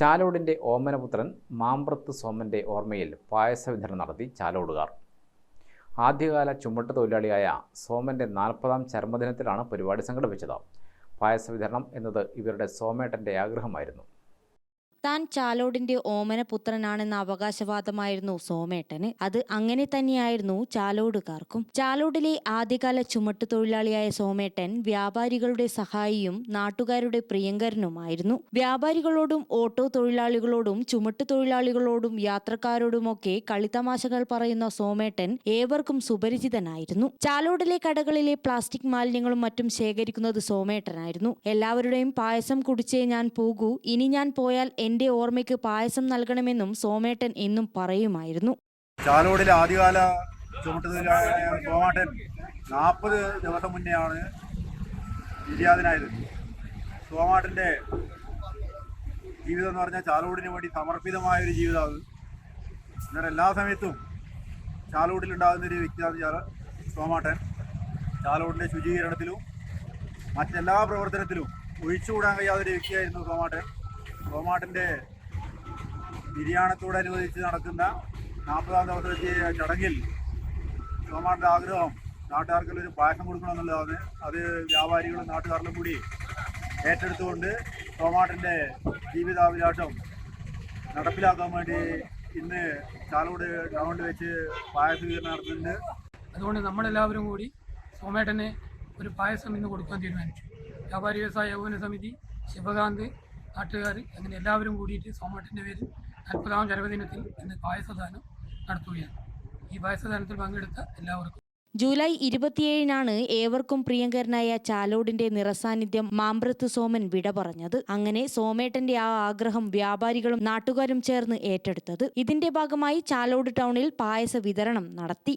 ചാലോടിന്റെ ഓമനപുത്രൻ മാമ്പ്രത്ത് സോമന്റെ ഓർമ്മയിൽ പായസ വിതരണം നടത്തി ചാലോടുകാർ. ആദ്യകാല ചുമട്ട് തൊഴിലാളിയായ സോമന്റെ നാൽപ്പതാം ചരമദിനത്തിലാണ് പരിപാടി സംഘടിപ്പിച്ചത്. പായസ വിതരണം എന്നത് ഇവരുടെ സോമേട്ടന്റെ ആഗ്രഹമായിരുന്നു. താൻ ചാലോടിന്റെ ഓമന പുത്രനാണെന്ന അവകാശവാദമായിരുന്നു സോമേട്ടന്. അത് അങ്ങനെ തന്നെയായിരുന്നു ചാലോടുകാർക്കും. ചാലോടിലെ ആദ്യകാല ചുമട്ടു തൊഴിലാളിയായ സോമേട്ടൻ വ്യാപാരികളുടെ സഹായിയും നാട്ടുകാരുടെ പ്രിയങ്കരനുമായിരുന്നു. വ്യാപാരികളോടും ഓട്ടോ തൊഴിലാളികളോടും ചുമട്ടു തൊഴിലാളികളോടും യാത്രക്കാരോടുമൊക്കെ കളിത്തമാശകൾ പറയുന്ന സോമേട്ടൻ ഏവർക്കും സുപരിചിതനായിരുന്നു. ചാലോടിലെ കടകളിലെ പ്ലാസ്റ്റിക് മാലിന്യങ്ങളും മറ്റും ശേഖരിക്കുന്നത് സോമേട്ടനായിരുന്നു. എല്ലാവരുടെയും പായസം കുടിച്ചേ ഞാൻ പോകൂ ഇനി ഞാൻ പോയാൽ എന്റെ ഓർമ്മയ്ക്ക് പായസം നൽകണമെന്നും സോമേട്ടൻ എന്നും പറയുമായിരുന്നു. ചാലോടിലെ ആദ്യകാല ചുമട്ടുതൊഴിലാളിയായ സോമാട്ടൻ നാൽപ്പത് ദിവസം മുന്നെയാണ് നിര്യാതനായത് സോമാട്ടന്റെ ജീവിതം എന്ന് പറഞ്ഞാൽ ചാലോടിന് വേണ്ടി സമർപ്പിതമായ ഒരു ജീവിതമാണ് എന്നാൽ എല്ലാ സമയത്തും ചാലോടിലുണ്ടാകുന്ന ഒരു വ്യക്തിയാണ് സോമാട്ടൻ. ചാലോടിന്റെ ശുചീകരണത്തിലും മറ്റെല്ലാ പ്രവർത്തനത്തിലും ഒഴിച്ചുകൂടാൻ കഴിയാത്ത ഒരു വ്യക്തിയായിരുന്നു സോമാട്ടൻ. സോമാട്ടന്റെ നിര്യാണത്തോടനുബന്ധിച്ച് നടക്കുന്ന നാൽപ്പതാം ദിവസത്തെ ചടങ്ങിൽ സോമാട്ടന്റെ ആഗ്രഹം നാട്ടുകാർക്കെല്ലാം ഒരു പായസം കൊടുക്കണമെന്നുള്ളതാണ് അത് വ്യാപാരികളും നാട്ടുകാരിലും കൂടി ഏറ്റെടുത്തുകൊണ്ട് സോമാട്ടന്റെ ജീവിതാഭിലാഷം നടപ്പിലാക്കാൻ വേണ്ടി ഇന്ന് ചാലോട് ഗ്രൗണ്ടിൽ വെച്ച് പായസ വിതരണം നടത്തുന്നുണ്ട്. അതുകൊണ്ട് നമ്മളെല്ലാവരും കൂടി സോമേട്ടന് ഒരു പായസം ഇന്ന് കൊടുക്കാൻ തീരുമാനിച്ചു. വ്യാപാരി വ്യവസായ യൗവന സമിതി ശിവകാന്ത് നാട്ടുകാർ അങ്ങനെ എല്ലാവരും കൂടിയിട്ട് സോമേട്ടന്റെ പേരിൽ നാൽപ്പതാം ജന്മദിനത്തിൽ ഇന്ന് പായസദാനം നടത്തുകയാണ് ഈ പായസദാനത്തിൽ പങ്കെടുത്ത എല്ലാവർക്കും ജൂലൈ ഇരുപത്തിയേഴിനാണ് ഏവർക്കും പ്രിയങ്കരനായ ചാലോടിന്റെ നിറസാന്നിധ്യം മാമ്പ്രത്ത് സോമൻ വിട പറഞ്ഞത് അങ്ങനെ സോമേട്ടന്റെ ആ ആഗ്രഹം വ്യാപാരികളും നാട്ടുകാരും ചേർന്ന് ഏറ്റെടുത്തത് ഇതിന്റെ ഭാഗമായി ചാലോട് ടൗണിൽ പായസ വിതരണം നടത്തി